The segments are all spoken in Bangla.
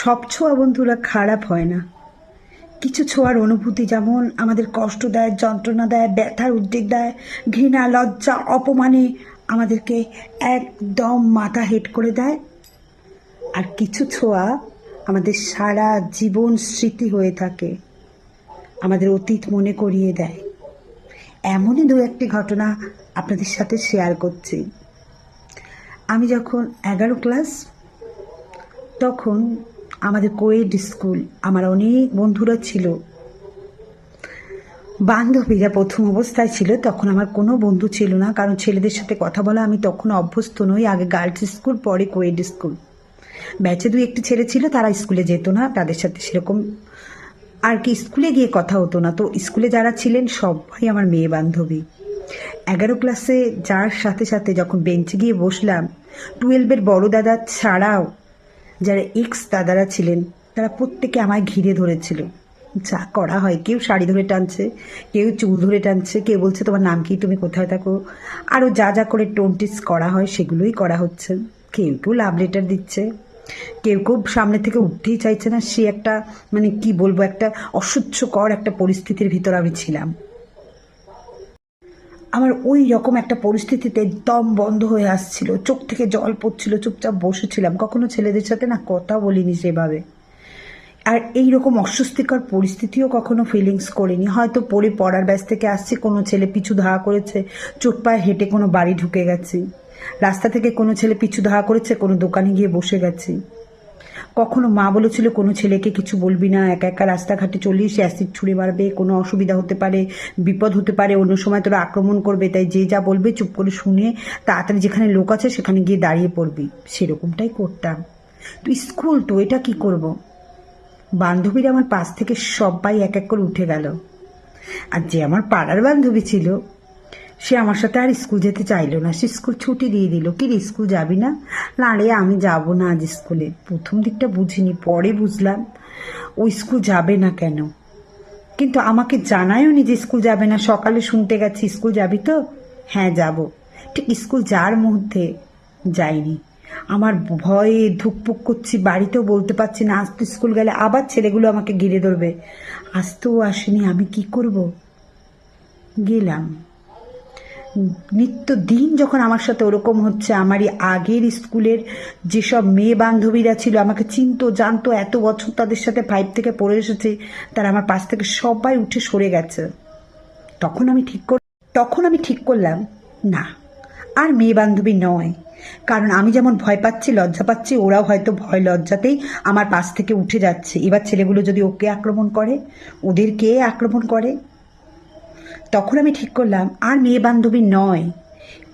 সব ছোঁয়া বন্ধুরা খারাপ হয় না। কিছু ছোঁয়ার অনুভূতি যেমন আমাদের কষ্ট দেয়, যন্ত্রণা দেয়, ব্যথার উদ্বেগ দেয়, ঘৃণা, লজ্জা অপমানে আমাদেরকে একদম মাথা হেট করে দেয়। আর কিছু ছোঁয়া আমাদের সারা জীবন স্মৃতি হয়ে থাকে, আমাদের অতীত মনে করিয়ে দেয়। এমনই দু একটি ঘটনা আপনাদের সাথে শেয়ার করছি। আমি যখন এগারো ক্লাস তখন আমাদের কোয়েড স্কুল, আমার অনেক বন্ধুরা ছিল। বান্ধবীরা প্রথম অবস্থায় ছিল, তখন আমার কোনো বন্ধু ছিল না, কারণ ছেলেদের সাথে কথা বলা আমি তখন অভ্যস্ত নই, আগে গার্লস স্কুল, পরে কোয়েড স্কুল। ব্যাচে দুই একটি ছেলে ছিল, তারা স্কুলে যেত না, তাদের সাথে সেরকম আর কি স্কুলে গিয়ে কথা হতো না। তো স্কুলে যারা ছিলেন, সবাই আমার মেয়ে বান্ধবী। এগারো ক্লাসে যার সাথে সাথে যখন বেঞ্চে গিয়ে বসলাম, টুয়েলভের বড় দাদা ছাড়াও যারা এক্স দাদারা ছিলেন, তারা প্রত্যেকে আমায় ঘিরে ধরেছিল। যা করা হয়, কেউ শাড়ি ধরে টানছে, কেউ চুল ধরে টানছে, কেউ বলছে, তোমার নাম কি? তুমি কোথায় থাকো? আরও যা যা করে টোনটিস করা হয়, সেগুলোই করা হচ্ছে। কেউ কেউ লাভ লেটার দিচ্ছে। কেউ কেউ সামনে থেকে উঠতেই চাইছে না, সে একটা মানে কি বলব, একটা অসহ্যকর একটা পরিস্থিতির ভিতর আমি ছিলাম। আমার ওই রকম একটা পরিস্থিতিতে দম বন্ধ হয়ে আসছিল। চোখ থেকে জল পড়ছিল, চুপচাপ বসেছিলাম। কখনো ছেলেদের সাথে না কথা বলিনি সেভাবে। আর এই রকম অস্বস্তিকর পরিস্থিতিও কখনো ফিলিংস করিনি। হয়তো পড়ে, পড়ার ব্যাস থেকে আসছি, কোনো ছেলে পিছু ধাওয়া করেছে চোট পায়ে হেঁটে কোনো বাড়ি ঢুকে গেছি। রাস্তা থেকে কোনো ছেলে পিছু ধাওয়া করেছে, কোনো দোকানে গিয়ে বসে গেছি। কখনো মা বলেছিল, কোনো ছেলেকে কিছু বলবি না, একা একা রাস্তাঘাটে চলিস, অ্যাসিড ছুঁড়ে মারবে, কোনো অসুবিধা হতে পারে, বিপদ হতে পারে, অন্য সময় তোরা আক্রমণ করবে, তাই যে যা বলবে চুপ করে শুনে তাড়াতাড়ি যেখানে লোক আছে সেখানে গিয়ে দাঁড়িয়ে পড়বি। সেরকমটাই করতাম। তুই স্কুল, তো এটা কি করব? বান্ধবীরা আমার পাশ থেকে সবাই এক এক করে উঠে গেল। আর যে আমার পাড়ার বান্ধবী ছিল সে আমার সাথে আর স্কুল যেতে চাইলো না। সে স্কুল ছুটি দিয়ে দিল। কি রে, স্কুল যাবি না? না রে, আমি যাব না আজ স্কুলে। প্রথম দিকটা বুঝিনি, পরে বুঝলাম। ও স্কুল যাবে না কেন? কিন্তু আমাকে জানায়ও নি যে স্কুল যাবে না। সকালে শুনতে গেছি, স্কুল যাবি তো? হ্যাঁ যাব। ঠিক স্কুল যাওয়ার মুহূর্তে যাইনি। আমার ভয়ে ধুকপুক করছি, বাড়িতেও বলতে পারছি না। আজ তো স্কুল গেলে আবার ছেলেগুলো আমাকে ঘিরে ধরবে। আজ তো আসেনি, আমি কি করব? গেলাম। নিত্য দিন যখন আমার সাথে ওরকম হচ্ছে, আমারই আগের স্কুলের যেসব মেয়ে বান্ধবীরা ছিল, আমাকে চিনতো, জানতো, এত বছর তাদের সাথে ফাইভ থেকে পড়ে এসেছে, তারা আমার পাশ থেকে সবাই উঠে সরে গেছে। তখন আমি ঠিক কর, তখন আমি ঠিক করলাম, না, আর মেয়ে বান্ধবী নয়। কারণ আমি যেমন ভয় পাচ্ছি, লজ্জা পাচ্ছি, ওরাও হয়তো ভয় লজ্জাতেই আমার পাশ থেকে উঠে যাচ্ছে। এবার ছেলেগুলো যদি ওকে আক্রমণ করে ওদের কে আক্রমণ করে তখন আমি ঠিক করলাম, আর মেয়ে বান্ধবী নয়।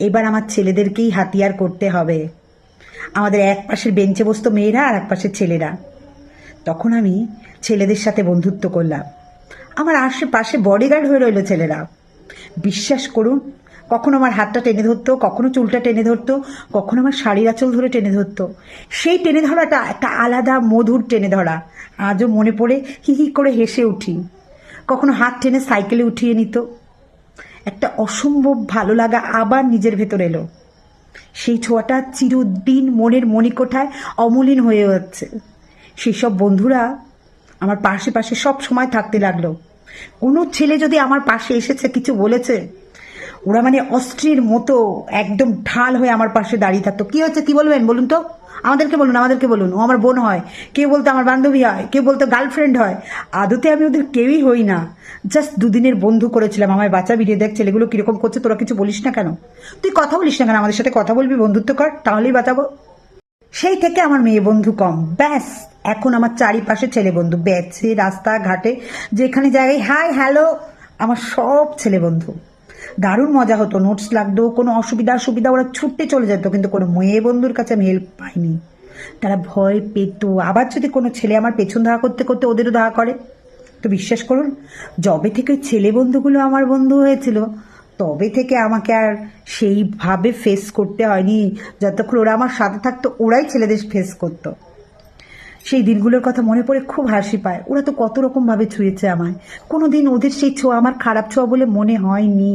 এবার আমার ছেলেদেরকেই হাতিয়ার করতে হবে। আমাদের এক পাশের বেঞ্চে বসতো মেয়েরা আর এক পাশের ছেলেরা। তখন আমি ছেলেদের সাথে বন্ধুত্ব করলাম। আমার আশেপাশে বডিগার্ড হয়ে রইল ছেলেরা। বিশ্বাস করুন, কখনো আমার হাতটা টেনে ধরতো, কখনো চুলটা টেনে ধরতো, কখনো আমার শাড়ির আঁচল ধরে টেনে ধরতো। সেই টেনে ধরাটা একটা আলাদা মধুর টেনে ধরা। আজও মনে পড়ে, হি হি করে হেসে উঠি। কখনো হাত টেনে সাইকেলে উঠিয়ে নিত। একটা অসম্ভব ভালো লাগা আবার নিজের ভেতর এলো। সেই ছোঁয়াটা চিরদিন মনের মণিকোঠায় অমলিন হয়ে যাচ্ছে। সেই সব বন্ধুরা আমার পাশে পাশে সব সময় থাকতে লাগল। কোনো ছেলে যদি আমার পাশে এসেছে, কিছু বলেছে, ওরা মানে অস্ত্রের মতো একদম ঢাল হয়ে আমার পাশে দাঁড়িয়ে থাকতো। কি হচ্ছে কি বলবেন? বলুন তো। আমাদেরকে বলুন আমাদেরকে বলুন। ও আমার বোন হয়, কেউ বলতো আমার বান্ধবী হয়, কেউ বলতো গার্লফ্রেন্ড হয়। আদতে আমি ওদের কেউই হই না। জাস্ট দুদিনের বন্ধু করেছিলাম, আমায় বাচ্চা বিরিয়ে দেখ ছেলেগুলো কীরকম করছে, তোরা কিছু বলিস না কেন? তুই কথা বলিস না কেন? আমাদের সাথে কথা বলবি, বন্ধুত্ব কর, তাহলেই বাঁচাবো। সেই থেকে আমার মেয়ে বন্ধু কম। ব্যাস, এখন আমার চারিপাশে ছেলে বন্ধু। ব্যাচে রাস্তা ঘাটে যেখানে জায়গায় হাই হ্যালো আমার সব ছেলে বন্ধু। দারুণ মজা হতো নোটস লাগতো, কোনো অসুবিধা সুবিধা, ওরা ছুটতে চলে যেত, কিন্তু কোনো মেয়ে বন্ধুর কাছে আমি হেল্প পাইনি। তারা ভয় পেত, আবার যদি কোনো ছেলে আমার পেছন ধাওয়া করতে করতে ওদেরও ধাওয়া করে, তো বিশ্বাস করুন, যবে থেকে ছেলে বন্ধুগুলো আমার বন্ধু হয়েছিল, তবে থেকে আমাকে আর সেইভাবে ফেস করতে হয়নি, যতক্ষণ ওরা আমার সাথে থাকতো, ওরাই ছেলেদের ফেস করতো। সেই দিনগুলোর কথা মনে পড়ে খুব হাসি পায়, ওরা তো কত রকম ভাবে ছুঁয়েছে আমায় কোনো দিন ওদের সেই ছোঁয়া, আমার খারাপ ছোঁয়া বলে মনে হয়নি।